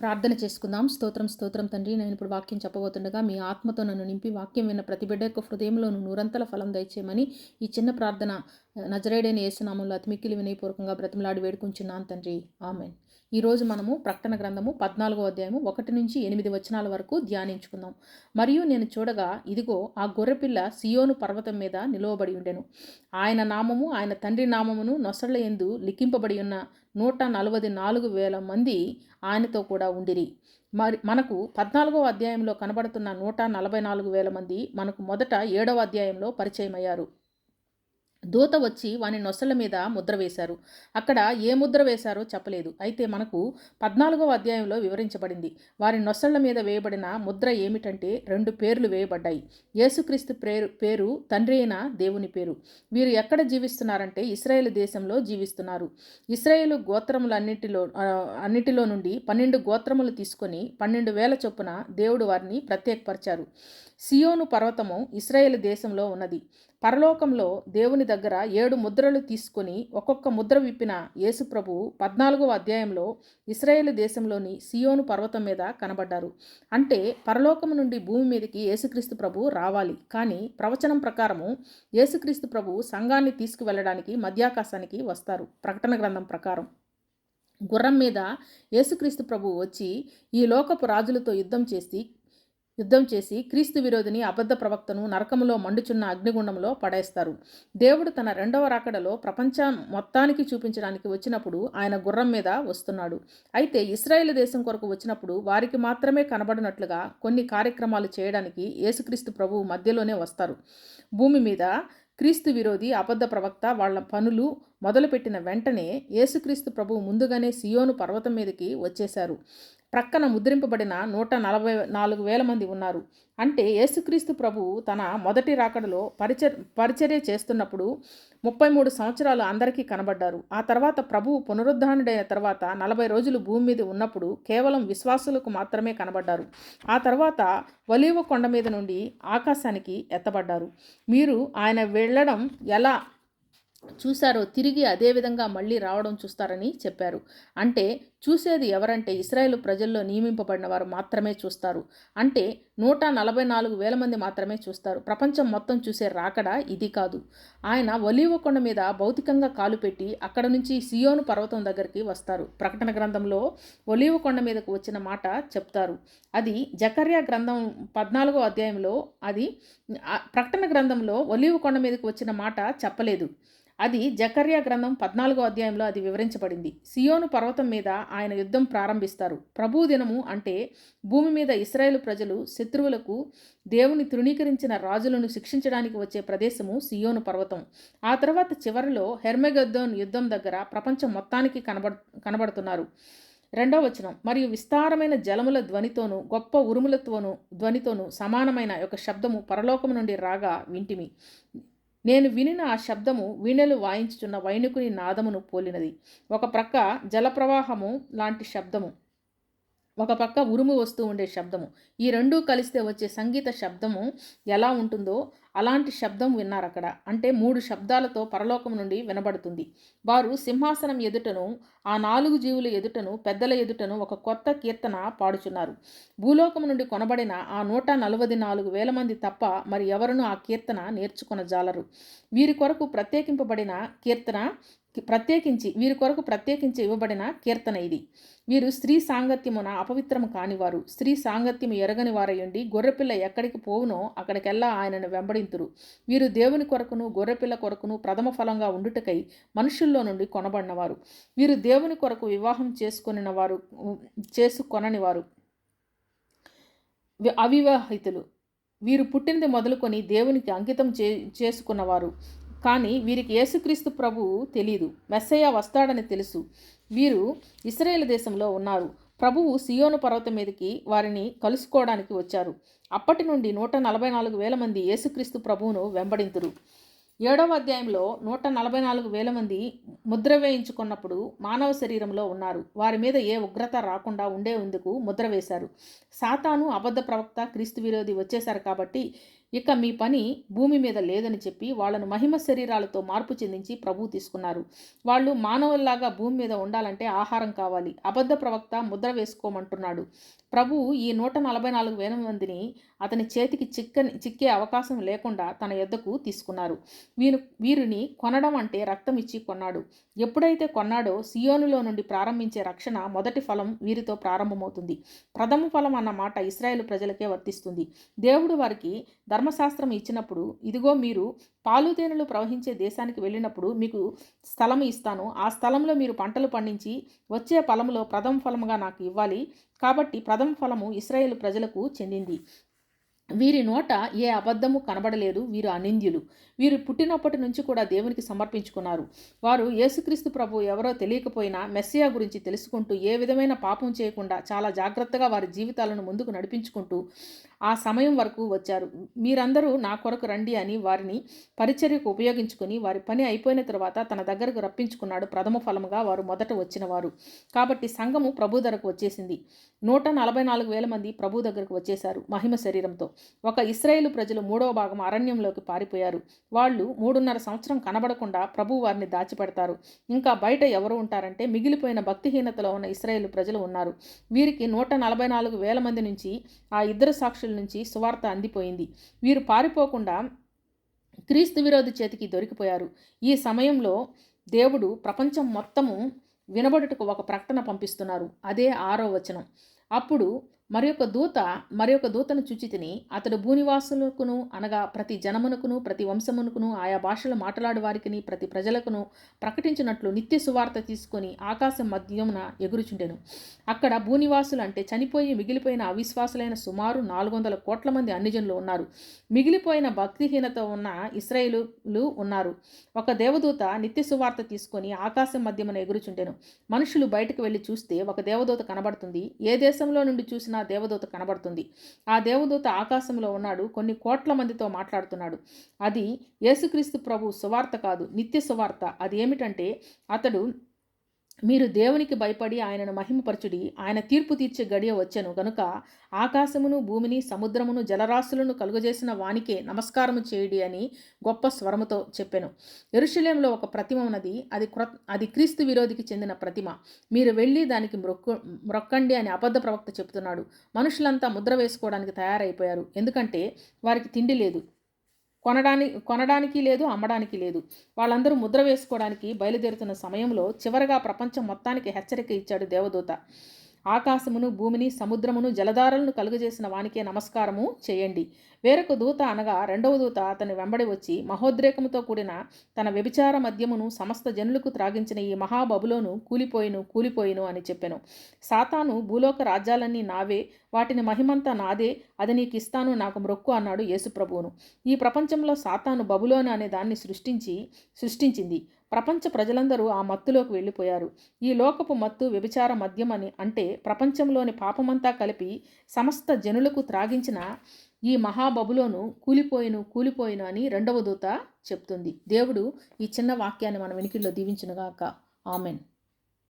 ప్రార్థన చేసుకుందాం. స్తోత్రం స్తోత్రం తండ్రి నేను ఇప్పుడు వాక్యం చెప్పబోతుండగా మీ ఆత్మతో నన్ను నింపి వాక్యం విన్న ప్రతి బిడ్డ యొక్క హృదయంలోను నూరంతల ఫలం దయచేయమని ఈ చిన్న ప్రార్థన నజరేడైన యేసునామంలో అతిమిక్కిలి వినయపూర్వకంగా బ్రతిమలాడి వేడుకుంటున్నాను తండ్రి. ఆమెన్. ఈరోజు మనము ప్రకటన గ్రంథము పద్నాలుగో అధ్యాయము ఒకటి నుంచి ఎనిమిది వచనాల వరకు ధ్యానించుకుందాం. మరియు నేను చూడగా ఇదిగో ఆ గొర్రెపిల్ల సియోను పర్వతం మీద నిలువబడి ఉండెను. ఆయన నామము ఆయన తండ్రి నామమును నొసళ్ళ ఎందు లిఖింపబడి ఉన్న నూట నలభై నాలుగు వేల మంది ఆయనతో కూడా ఉండిరి. మరి మనకు పద్నాలుగో అధ్యాయంలో కనబడుతున్న నూట నలభై నాలుగు వేల మంది మనకు మొదట ఏడవ అధ్యాయంలో పరిచయమయ్యారు. దూత వచ్చి వాని నొసల మీద ముద్ర వేశారు. అక్కడ ఏ ముద్ర వేశారో చెప్పలేదు. అయితే మనకు పద్నాలుగవ అధ్యాయంలో వివరించబడింది. వారి నొసళ్ళ మీద వేయబడిన ముద్ర ఏమిటంటే రెండు పేర్లు వేయబడ్డాయి. యేసుక్రీస్తు పేరు పేరు తండ్రి అయిన దేవుని పేరు. వీరు ఎక్కడ జీవిస్తున్నారంటే ఇస్రాయేల్ దేశంలో జీవిస్తున్నారు. ఇస్రాయేల్ గోత్రములన్నిటిలో అన్నిటిలో నుండి పన్నెండు గోత్రములు తీసుకొని పన్నెండు వేల చొప్పున దేవుడు వారిని ప్రత్యేకపరిచారు. సియోను పర్వతము ఇస్రాయేల్ దేశంలో ఉన్నది. పరలోకంలో దేవుని దగ్గర ఏడు ముద్రలు తీసుకొని ఒక్కొక్క ముద్ర విప్పిన యేసుప్రభు పద్నాలుగవ అధ్యాయంలో ఇస్రాయేల్ దేశంలోని సియోను పర్వతం మీద కనబడ్డారు. అంటే పరలోకము నుండి భూమి మీదకి యేసుక్రీస్తు ప్రభు రావాలి. కానీ ప్రవచనం ప్రకారము యేసుక్రీస్తు ప్రభు సంఘాన్ని తీసుకువెళ్ళడానికి మధ్యాకాశానికి వస్తారు. ప్రకటన గ్రంథం ప్రకారం. గుర్రం మీద యేసుక్రీస్తు ప్రభు వచ్చి ఈ లోకపు రాజులతో యుద్ధం చేసి యుద్ధం చేసి క్రీస్తు విరోధిని అబద్ధ ప్రవక్తను నరకములో మండుచున్న అగ్నిగుండంలో పడేస్తారు. దేవుడు తన రెండవ రాకడలో ప్రపంచం మొత్తానికి చూపించడానికి వచ్చినప్పుడు ఆయన గుర్రం మీద వస్తున్నాడు. అయితే ఇస్రాయేల్ దేశం కొరకు వచ్చినప్పుడు వారికి మాత్రమే కనబడినట్లుగా కొన్ని కార్యక్రమాలు చేయడానికి యేసుక్రీస్తు ప్రభువు మధ్యలోనే వస్తారు. భూమి మీద క్రీస్తు విరోధి అబద్ధ ప్రవక్త వాళ్ళ పనులు మొదలుపెట్టిన వెంటనే యేసుక్రీస్తు ప్రభువు ముందుగానే సియోను పర్వతం మీదకి వచ్చేశారు. ప్రక్కన ముద్రింపబడిన నూట నలభై నాలుగు వేల మంది ఉన్నారు. అంటే యేసుక్రీస్తు ప్రభువు తన మొదటి రాకడలో పరిచర్ పరిచర్య చేస్తున్నప్పుడు ముప్పై మూడు సంవత్సరాలు అందరికీ కనబడ్డారు. ఆ తర్వాత ప్రభువు పునరుద్ధానుడైన తర్వాత నలభై రోజులు భూమి మీద ఉన్నప్పుడు కేవలం విశ్వాసులకు మాత్రమే కనబడ్డారు. ఆ తర్వాత ఒలీవ కొండ మీద నుండి ఆకాశానికి ఎత్తబడ్డారు. మీరు ఆయన వెళ్ళడం ఎలా చూశారో తిరిగి అదే విధంగా మళ్ళీ రావడం చూస్తారని చెప్పారు. అంటే చూసేది ఎవరంటే ఇస్రాయేల్ ప్రజల్లో నియమింపబడిన వారు మాత్రమే చూస్తారు. అంటే నూట నలభై నాలుగు వేల మంది మాత్రమే చూస్తారు. ప్రపంచం మొత్తం చూసే రాకడ ఇది కాదు. ఆయన ఒలీవ కొండ మీద భౌతికంగా కాలు పెట్టి అక్కడ నుంచి సియోను పర్వతం దగ్గరికి వస్తారు. ప్రకటన గ్రంథంలో ఒలీవ కొండ మీదకు వచ్చిన మాట చెప్తారు. అది జకర్యా గ్రంథం పద్నాలుగో అధ్యాయంలో అది ప్రకటన గ్రంథంలో ఒలీవ కొండ మీదకు వచ్చిన మాట చెప్పలేదు. అది జకర్యా గ్రంథం పద్నాలుగో అధ్యాయంలో అది వివరించబడింది. సియోను పర్వతం మీద ఆయన యుద్ధం ప్రారంభిస్తారు. ప్రభు దినము అంటే భూమి మీద ఇస్రాయేల్ ప్రజలు శత్రువులకు దేవుని తృణీకరించిన రాజులను శిక్షించడానికి వచ్చే ప్రదేశము సియోను పర్వతం. ఆ తర్వాత చివరిలో హెర్మెగద్దోన్ యుద్ధం దగ్గర ప్రపంచం మొత్తానికి కనబడు కనబడుతున్నారు. రెండవ వచనం మరియు విస్తారమైన జలముల ధ్వనితోనూ గొప్ప ఉరుములతోనూ ధ్వనితోనూ సమానమైన ఒక శబ్దము పరలోకము నుండి రాగా వింటిమి. నేను వినిన ఆ శబ్దము వీణెలు వాయించుచున్న వైనుకుని నాదమును పోలినది. ఒక ప్రక్క జలప్రవాహము లాంటి శబ్దము. ఒక పక్క ఉరుము వస్తూ ఉండే శబ్దము ఈ రెండూ కలిస్తే వచ్చే సంగీత శబ్దము ఎలా ఉంటుందో అలాంటి శబ్దం విన్నారు అక్కడ. అంటే మూడు శబ్దాలతో పరలోకం నుండి వినబడుతుంది. వారు సింహాసనం ఎదుటను ఆ నాలుగు జీవుల ఎదుటను పెద్దల ఎదుటను ఒక కొత్త కీర్తన పాడుచున్నారు. భూలోకం నుండి కొనబడిన ఆ నూట నలభై నాలుగు వేల మంది తప్ప మరి ఎవరునూ ఆ కీర్తన నేర్చుకొనజాలరు. వీరి కొరకు ప్రత్యేకింపబడిన కీర్తన ప్రత్యేకించి వీరి కొరకు ప్రత్యేకించి ఇవ్వబడిన కీర్తన ఇది. వీరు స్త్రీ సాంగత్యమున అపవిత్రము కానివారు స్త్రీ సాంగత్యము ఎరగని వారయుండి గొర్రెపిల్ల ఎక్కడికి పోవునో అక్కడికెల్లా ఆయనను వెంబడింతురు. వీరు దేవుని కొరకును గొర్రెపిల్ల కొరకును ప్రథమ ఫలంగా ఉండుటకై మనుషుల్లో నుండి కొనబడినవారు. వీరు దేవుని కొరకు వివాహం చేసుకొనిన వారు చేసుకొనని వారు అవివాహితులు. వీరు పుట్టినది మొదలుకొని దేవునికి అంకితం చే చేసుకున్నవారు. కానీ వీరికి యేసుక్రీస్తు ప్రభువు తెలియదు మెస్సయ్య వస్తాడని తెలుసు. వీరు ఇస్రాయేల్ దేశంలో ఉన్నారు. ప్రభువు సియోను పర్వతం మీదకి వారిని కలుసుకోవడానికి వచ్చారు. అప్పటి నుండి నూట నలభై నాలుగు వేల మంది యేసుక్రీస్తు ప్రభువును వెంబడింతురు. ఏడవ అధ్యాయంలో నూట నలభై నాలుగు వేల మంది ముద్ర వేయించుకున్నప్పుడు మానవ శరీరంలో ఉన్నారు. వారి మీద ఏ ఉగ్రత రాకుండా ఉండే ముందుకు ముద్ర వేశారు. సాతాను అబద్ధ ప్రవక్త క్రీస్తు విరోధి వచ్చేశారు కాబట్టి ఇక మీ పని భూమి మీద లేదని చెప్పి వాళ్ళను మహిమ శరీరాలతో మార్పు చెందించి ప్రభువు తీసుకున్నారు. వాళ్ళు మానవుల్లాగా భూమి మీద ఉండాలంటే ఆహారం కావాలి. అబద్ధ ప్రవక్త ముద్ర వేసుకోమంటున్నాడు. ప్రభువు ఈ నూట నలభై నాలుగు వేల మందిని అతని చేతికి చిక్కని చిక్కే అవకాశం లేకుండా తన యొద్దకు తీసుకున్నారు. వీరు వీరిని కొనడం అంటే రక్తం ఇచ్చి కొన్నాడు. ఎప్పుడైతే కొన్నాడో సియోనులో నుండి ప్రారంభించే రక్షణ మొదటి ఫలం వీరితో ప్రారంభమవుతుంది. ప్రథమ ఫలం అన్న మాట ఇస్రాయేల్ ప్రజలకే వర్తిస్తుంది. దేవుడు వారికి ధర్మశాస్త్రం ఇచ్చినప్పుడు ఇదిగో మీరు పాలుతేనెలు ప్రవహించే దేశానికి వెళ్ళినప్పుడు మీకు స్థలం ఇస్తాను. ఆ స్థలంలో మీరు పంటలు పండించి వచ్చే ఫలములో ప్రథమ ఫలముగా నాకు ఇవ్వాలి. కాబట్టి ప్రథమ ఫలము ఇస్రాయేల్ ప్రజలకు చెందింది. వీరి నోట ఏ అబద్ధము కనబడలేదు. వీరు అనింద్యులు. వీరు పుట్టినప్పటి నుంచి కూడా దేవునికి సమర్పించుకున్నారు. వారు యేసుక్రీస్తు ప్రభు ఎవరో తెలియకపోయినా మెస్సియా గురించి తెలుసుకుంటూ ఏ విధమైన పాపం చేయకుండా చాలా జాగ్రత్తగా వారి జీవితాలను ముందుకు నడిపించుకుంటూ ఆ సమయం వరకు వచ్చారు. మీరందరూ నా కొరకు రండి అని వారిని పరిచర్యకు ఉపయోగించుకుని వారి పని అయిపోయిన తర్వాత తన దగ్గరకు రప్పించుకున్నాడు ప్రథమ ఫలముగా వారు మొదట వచ్చినవారు. కాబట్టి సంఘము ప్రభు ధరకు వచ్చేసింది. నూట నలభై నాలుగు వేల మంది ప్రభు దగ్గరకు వచ్చేశారు మహిమ శరీరంతో. ఒక ఇస్రాయేలు ప్రజలు మూడవ భాగం అరణ్యంలోకి పారిపోయారు. వాళ్ళు మూడున్నర సంవత్సరం కనబడకుండా ప్రభు వారిని దాచిపెడతారు. ఇంకా బయట ఎవరు ఉంటారంటే మిగిలిపోయిన భక్తిహీనతలో ఉన్న ఇస్రాయేల్ ప్రజలు ఉన్నారు. వీరికి నూట నలభై నాలుగు వేల మంది నుంచి ఆ ఇద్దరు సాక్షులు నుంచి సువార్త అందిపోయింది. వీరు పారిపోకుండా క్రీస్తు విరోధి చేతికి దొరికిపోయారు. ఈ సమయంలో దేవుడు ప్రపంచం మొత్తము వినబడుటకు ఒక ప్రకటన పంపిస్తున్నారు. అదే ఆరో వచనం. అప్పుడు మరి ఒక దూత మరి ఒక దూతను చుచితిని అతడు భూనివాసులకును అనగా ప్రతి జనమునకును ప్రతి వంశమునకును ఆయా భాషలు మాట్లాడు వారికిని ప్రతి ప్రజలకును ప్రకటించినట్లు నిత్య సువార్త తీసుకొని ఆకాశం మధ్యమున ఎగురుచుండెను. అక్కడ భూనివాసులు అంటే చనిపోయి మిగిలిపోయిన అవిశ్వాసులైన సుమారు నాలుగు వందల కోట్ల మంది అన్యజనులు ఉన్నారు. మిగిలిపోయిన భక్తిహీనత ఉన్న ఇస్రాయేలులు ఉన్నారు. ఒక దేవదూత నిత్య సువార్త తీసుకొని ఆకాశం మధ్యమున ఎగురుచుండెను. మనుషులు బయటకు వెళ్ళి చూస్తే ఒక దేవదూత కనబడుతుంది. ఏ దేశంలో నుండి చూసినా దేవదూత కనబడుతుంది. ఆ దేవదూత ఆకాశంలో ఉన్నాడు. కొన్ని కోట్ల మందితో మాట్లాడుతున్నాడు. అది యేసుక్రీస్తు ప్రభు సువార్త కాదు నిత్య సువార్త. అది ఏమిటంటే అతడు మీరు దేవునికి భయపడి ఆయనను మహిమపరచుడి ఆయన తీర్పు తీర్చే గడియ వచ్చెను. గనుక ఆకాశమును భూమిని సముద్రమును జలరాశులను కలుగజేసిన వానికే నమస్కారము చేయుడి అని గొప్ప స్వరముతో చెప్పెను. ఎరుషలేంలో ఒక ప్రతిమ ఉన్నది. అది క్రొ అది క్రీస్తు విరోధికి చెందిన ప్రతిమ. మీరు వెళ్ళి దానికి మ్రొక్కు మ్రొక్కండి అని అబద్ధ ప్రవక్త చెబుతున్నాడు. మనుషులంతా ముద్ర వేసుకోవడానికి తయారైపోయారు. ఎందుకంటే వారికి తిండి లేదు. కొనడానికి కొనడానికి లేదు అమ్మడానికి లేదు. వాళ్ళందరూ ముద్ర వేసుకోవడానికి బయలుదేరుతున్న సమయంలో చివరగా ప్రపంచం మొత్తానికి హెచ్చరిక ఇచ్చాడు దేవదూత. ఆకాశమును భూమిని సముద్రమును జలధారలను కలుగజేసిన వానికే నమస్కారము చేయండి. వేరొక దూత అనగా రెండవ దూత అతని వెంబడి వచ్చి మహోద్రేకముతో కూడిన తన వ్యభిచార మద్యమును సమస్త జనులకు త్రాగించిన ఈ మహాబబులోను కూలిపోయిను కూలిపోయిను అని చెప్పెను. సాతాను భూలోక రాజ్యాలన్నీ నావే వాటిని మహిమంతా నాదే అది నీకు ఇస్తాను నాకు మ్రొక్కు అన్నాడు యేసుప్రభువును. ఈ ప్రపంచంలో సాతాను బబులోను అనే దాన్ని సృష్టించి సృష్టించింది. ప్రపంచ ప్రజలందరూ ఆ మత్తులోకి వెళ్ళిపోయారు. ఈ లోకపు మత్తు వ్యభిచార మద్యం అని అంటే ప్రపంచంలోని పాపమంతా కలిపి సమస్త జనులకు త్రాగించిన ఈ మహాబబులోను కూలిపోయిను కూలిపోయిను అని రెండవ దూత చెప్తుంది. దేవుడు ఈ చిన్న వాక్యాన్ని మన వెనుకల్లో దీవించునుగాక. ఆమెన్.